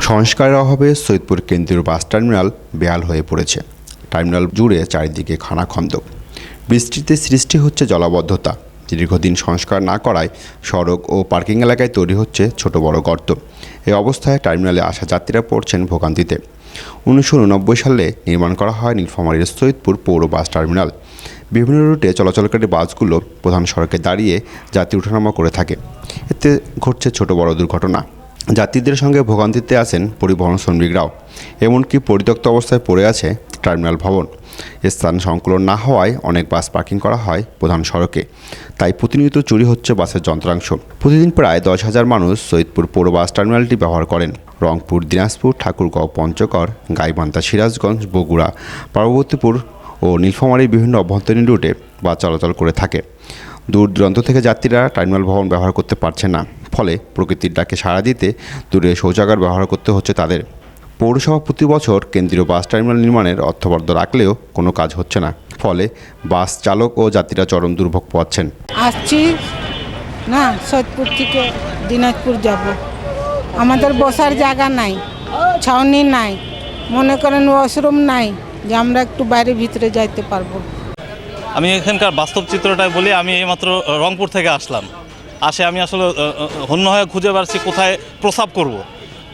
সংস্কারের অভাবে সৈয়দপুর কেন্দ্রীয় বাস টার্মিনাল বেহাল হয়ে পড়েছে। টার্মিনাল জুড়ে চারিদিকে খানাখন্দক। বৃষ্টিতে সৃষ্টি হচ্ছে জলাবদ্ধতা। দীর্ঘদিন সংস্কার না করায় সড়ক ও পার্কিং এলাকায় তৈরি হচ্ছে ছোট বড় গর্ত। এই অবস্থায় টার্মিনালে আসা যাত্রীরা পড়ছেন ভোগান্তিতে। উনিশশো উননব্বই সালে নির্মাণ করা হয় নীলফামারীর সৈয়দপুর পৌর বাস টার্মিনাল। বিভিন্ন রুটে চলাচলকারী বাসগুলো প্রধান সড়কে দাঁড়িয়ে যাত্রী ওঠানামা করে থাকে। এতে ঘটছে ছোট বড় দুর্ঘটনা। যাত্রীদের সঙ্গে ভোগান্তিতে আছেন পরিবহন শ্রমিকরাও। এমনকি পরিত্যক্ত অবস্থায় পড়ে আছে টার্মিনাল ভবন। স্থান সংকুলন না হওয়ায় অনেক বাস পার্কিং করা হয় প্রধান সড়কে। তাই প্রতিনিয়ত চুরি হচ্ছে বাসের যন্ত্রাংশ। প্রতিদিন প্রায় দশ হাজার মানুষ সৈয়দপুর পৌর বাস টার্মিনালটি ব্যবহার করেন। রংপুর, দিনাজপুর, ঠাকুরগাঁও, পঞ্চগড়, গাইবান্ধা, সিরাজগঞ্জ, বগুড়া, পার্বতীপুর ও নীলফামারীর বিভিন্ন অভ্যন্তরীণ রুটে বাস চলাচল করে থাকে। দূর দূরান্ত থেকে যাত্রীরা টার্মিনাল ভবন ব্যবহার করতে পারছে না। ফলে প্রকৃতির ডাকে সাড়া দিতে দূরে শৌচাগার ব্যবহার করতে হচ্ছে তাদের। পৌরসভা প্রতি বছর কেন্দ্রীয় বাস টার্মিনাল নির্মাণের অর্থবরাদ্দ রাখলেও কোনো কাজ হচ্ছে না। ফলে বাস চালক ও যাত্রীরা চরম দুর্ভোগ পাচ্ছেন আসছি না সৈয়দপুর থেকে দিনাজপুর যাব। আমাদের বসার জায়গা নাই ছাউনি নাই মনে করেন ওয়াশরুম নাই যে আমরা একটু বাইরে ভিতরে যাইতে পারব। আমি এখানকার বাস্তব চিত্রটাই বলি আমি এইমাত্র রংপুর থেকে আসলাম। আসে, আমি আসলে হন্য হয়ে খুঁজে পারছি কোথায় প্রসাব করব।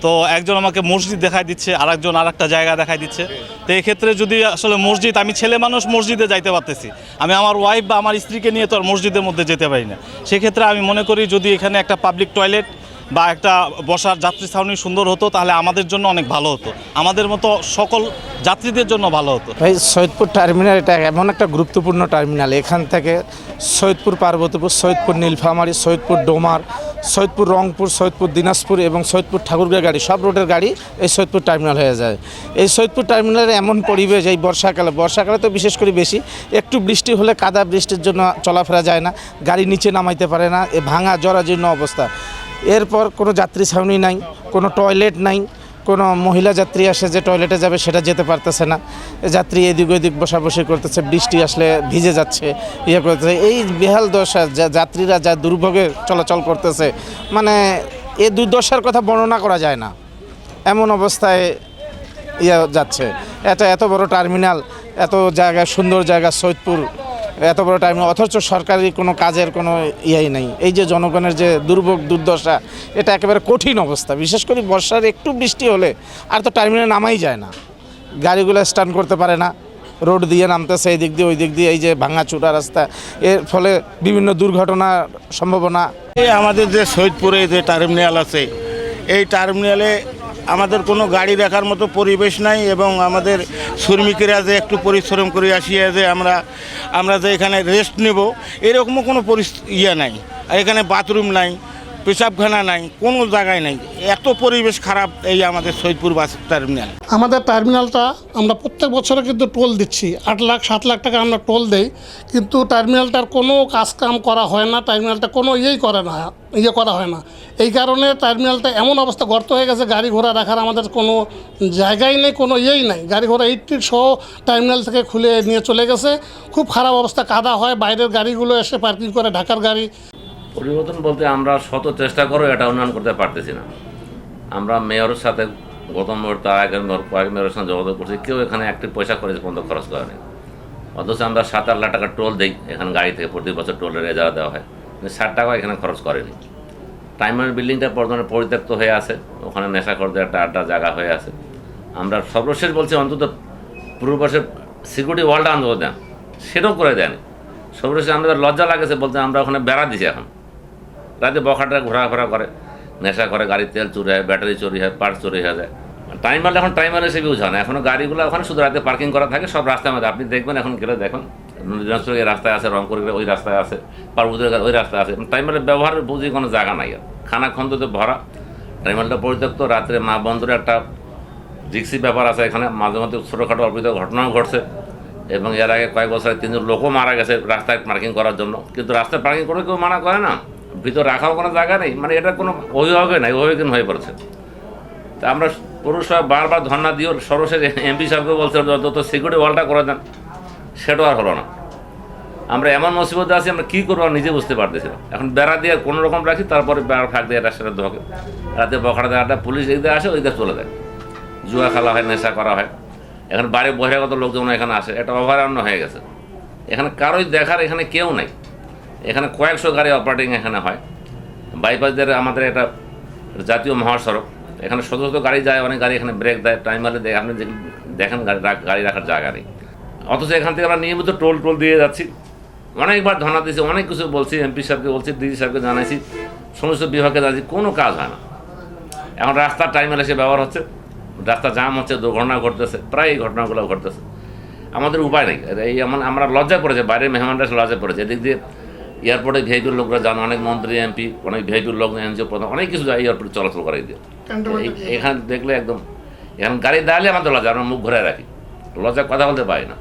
তো একজন আমাকে মসজিদ দেখায় দিচ্ছে আর একজন আর একটা জায়গা দেখায় দিচ্ছে। তো ক্ষেত্রে যদি আসলে মসজিদ, আমি ছেলে মানুষ মসজিদে যাইতে পারতেছি। আমি আমার ওয়াইফ বা আমার স্ত্রীকে নিয়ে তো আর মসজিদের মধ্যে যেতে পারি না। সেক্ষেত্রে আমি মনে করি যদি এখানে একটা পাবলিক টয়লেট বা একটা বসার যাত্রী ছাউনি সুন্দর হতো, তাহলে আমাদের জন্য অনেক ভালো হতো। আমাদের মতো সকল যাত্রীদের জন্য ভালো হতো। ভাই, সৈয়দপুর টার্মিনাল, এটা এমন একটা গুরুত্বপূর্ণ টার্মিনাল। এখান থেকে সৈয়দপুর পার্বতীপুর, সৈয়দপুর নীলফামারী, সৈয়দপুর ডোমার, সৈয়দপুর রংপুর, সৈয়দপুর দিনাজপুর এবং সৈয়দপুর ঠাকুরগাঁ গাড়ি, সব রোডের গাড়ি এই সৈয়দপুর টার্মিনাল হয়ে যায়। এই সৈয়দপুর টার্মিনালের এমন পরিবেশ এই বর্ষাকালে বর্ষাকালে তো বিশেষ করে বেশি, একটু বৃষ্টি হলে কাদা বৃষ্টির জন্য চলাফেরা যায় না, গাড়ি নিচে নামাইতে পারে না, এ ভাঙা, জরাজীর্ণ অবস্থা। এরপর কোনো যাত্রী ছাউনি নাই, কোনো টয়লেট নাই, কোনো মহিলা যাত্রী আসে যে টয়লেটে যাবে সেটা যেতে পারতেছে না। যাত্রী এদিক ওদিক বসাবসি করতেছে, বৃষ্টি আসলে ভিজে যাচ্ছে ইয়ে করতেছে। এই বেহাল দশা, যা যাত্রীরা যা দুর্ভোগে চলাচল করতেছে মানে এ দুর্দশার কথা বর্ণনা করা যায় না। এমন অবস্থায় ইয়ে যাচ্ছে। এটা এত বড় টার্মিনাল এত জায়গা, সুন্দর জায়গা, সৈয়দপুর এত বড় টাইম অথচ সরকারি কোনো কাজের কোনো ইয়েই নেই। এই যে জনগণের যে দুর্ভোগ, দুর্দশা, এটা একেবারে কঠিন অবস্থা। বিশেষ করে বর্ষার একটু বৃষ্টি হলে আর তো টার্মিনাল নামাই যায় না। গাড়িগুলো স্ট্যান্ড করতে পারে না। রোড দিয়ে নামতেছে এই দিক দিয়ে ওই দিক দিয়ে, এই যে ভাঙা চূড়া রাস্তা। এর ফলে বিভিন্ন দুর্ঘটনার সম্ভাবনা। এই আমাদের যে সৈয়দপুরে যে টার্মিনাল আছে, এই টার্মিনালে আমাদের কোনো গাড়ি রাখার মতো পরিবেশ নাই এবং আমাদের শ্রমিকেরা যে একটু পরিশ্রম করে আসিয়া যে আমরা আমরা যে এখানে রেস্ট নেব, এরকমও কোনো পরি ইয়ে নাই। এখানে বাথরুম নাই। পেশাবখানা নাই, কোনো জায়গায় নাই। এত পরিবেশ খারাপ এই আমাদের সৈয়দপুর বাস টার্মিনাল। আমাদের টার্মিনালটা আমরা প্রত্যেক বছরে কিন্তু টোল দিচ্ছি। আট লাখ, সাত লাখ টাকা আমরা টোল দেই, কিন্তু টার্মিনালটার কোনো কাজ কাম করা হয় না, টার্মিনালটা কোনো ইয়েই করে না ইয়ে করা হয় না। এই কারণে টার্মিনালটা এমন অবস্থা, গর্ত হয়ে গেছে, গাড়ি ঘোড়া রাখার আমাদের কোনো জায়গাই নেই, কোনো ইয়েই নাই। গাড়ি ঘোড়া এইটির সহ টার্মিনাল থেকে খুলে নিয়ে চলে গেছে। খুব খারাপ অবস্থা, কাদা হয়, বাইরের গাড়িগুলো এসে পার্কিং করে, ঢাকার গাড়ি পরিবর্তন বলতে আমরা শত চেষ্টা করেও এটা উন্নয়ন করতে পারতেছি না। আমরা মেয়রের সাথে গত মুহূর্তে আগের মেয়র, কয়েক মেয়রের সঙ্গে যোগাযোগ করছি, কেউ এখানে একটি পয়সা খরচ পর্যন্ত খরচ করেনি। অথচ আমরা সাত আট লাখ টাকা টোল দিই, এখানে গাড়ি থেকে প্রতি বছর টোলের এজারা দেওয়া হয়। কিন্তু ষাট টাকা এখানে খরচ করেনি। টাইমার বিল্ডিংটা বর্তমানে পরিত্যক্ত হয়ে আছে, ওখানে নেশাখরদের একটা আড্ডা জায়গা হয়ে আছে। আমরা সর্বশেষ বলছি অন্তত পূর্ববর্ষের সিকিউরিটি ওয়ালটা অন্তত দেন। সেটাও করে দেন সর্বশেষ আমাদের লজ্জা লাগেছে বলতে আমরা ওখানে বেড়া দিছি এখন। রাতে বখাটা ঘোরাফেরা করে, নেশা করে, গাড়ির তেল চুরি হয়, ব্যাটারি চুরি হয় পার্ট চুরি হয়ে যায়। টাইমার এখন টাইমার হিসেবে ইউজ হয় না এখনও গাড়িগুলো ওখানে শুধু রাতে পার্কিং করা থাকে, সব রাস্তার মধ্যে। আপনি দেখবেন এখন গেলে দেখুন, দিনাজপুর এই রাস্তায় আছে, রংপুর গেলে ওই রাস্তায় আছে পার্বতী গেলে ওই রাস্তায় আছে। টাইমারের ব্যবহার বুঝি কোনো জায়গা নাই আর। খানা খন্দতে ভরা। টাইমারটা পরিত্যক্ত। রাত্রে মা বন্ধুর একটা রিক্সি ব্যাপার আছে এখানে। মাঝে মধ্যে ছোটোখাটো অল্পিত ঘটনাও ঘটছে। এবং এর আগে কয়েক বছরে তিনজন লোকও মারা গেছে রাস্তায় পার্কিং করার জন্য। কিন্তু রাস্তায় পার্কিং করে কেউ মানা করে না। ভিতর রাখাও কোনো জায়গা নেই মানে এটা কোনো অভিভাবকে নাই, অভিভাবকহীন হয়ে পড়ছে। তা আমরা পুরসভা বারবার ধর্ণা দিয়েও সর্বশেষ এমপি সাহেবকে বলছিলাম যত সিকিউরিটি ওয়ালটা করে দেন সেটাও আর হলো না। আমরা এমন মুসিবতে আছি, আমরা কী করব নিজে বুঝতে পারতেছি না। এখন বেড়া দিয়ে কোনো রকম রাখি, তারপরে বেড়া ফাঁক দিয়ে রাস্তাটা ধোকে রাতে দেয় আড্ডা পুলিশ এদিকে আসে ওইদিকে চলে যায়। জুয়া খেলা হয়, নেশা করা হয়। এখন বাড়ি বহিরাগত লোকজন এখানে আসে, এটা অভয়ারণ্য হয়ে গেছে। এখানে কারোই দেখার এখানে কেউ নাই। এখানে কয়েকশো গাড়ি অপারেটিং এখানে হয়। বাইপাস দিয়ে আমাদের এটা জাতীয় মহাসড়ক। এখানে শত শত গাড়ি যায়, অনেক গাড়ি এখানে ব্রেক দেয় টাইমারে দেয়। আপনি দেখেন গাড়ি গাড়ি রাখার জায়গা নেই। অথচ এখান থেকে আমরা নিয়মিত টোল টোল দিয়ে যাচ্ছি। অনেকবার ধর্ণা দিয়েছি, অনেক কিছু বলছি এমপি সাহেবকে বলছি ডিজি সাহেবকে জানাইছি, সমস্ত বিভাগকে জানাইছি, কোনো কাজ হয় না। এখন রাস্তার টাইমে এসে ব্যবহার হচ্ছে। রাস্তা জাম হচ্ছে, দুর্ঘটনা ঘটতেছে, প্রায় এই ঘটনাগুলো ঘটতেছে। আমাদের উপায় নেই। এই এমন আমরা লজ্জায় পড়েছে, বাইরের মেহমানরা এসে লজ্জায় পড়েছে। এদিক দিয়ে এয়ারপোর্টে ভিআইপির লোকরা যান অনেক মন্ত্রী এমপি অনেক ভিআইপির লোক এনজিও প্রধান অনেক কিছু যায় এয়ারপোর্টে চলাচল করাই দিয়ে। এখানে দেখলে একদম এখন গাড়ি দাঁড়ালে আমাদের লজ্জা আমরা মুখ ঘুরে রাখি। লজ্জা কথা বলতে পারি না।